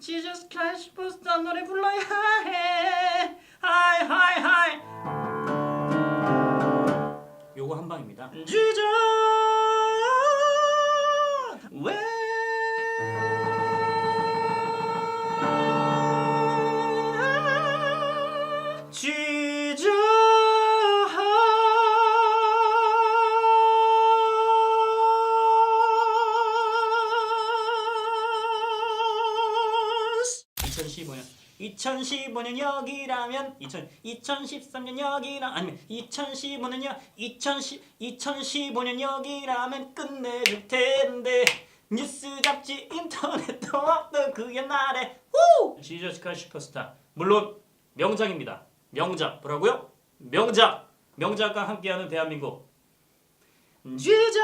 Jesus Christ 슈퍼스타 노래 불러야 해 하이 하이 하이 요거 한 방입니다. 왜 2015년. 2015년 여기라면 2000, 2013년 여기라 아니면 2015년 여 2010 2015년 여기라면 끝내줄 텐데. 뉴스 잡지 인터넷도 없던 그 옛날에 후! 지저스 카 슈퍼스타 물론 명작입니다. 명작. 뭐라고요? 명작. 명작과 함께하는 대한민국. 지저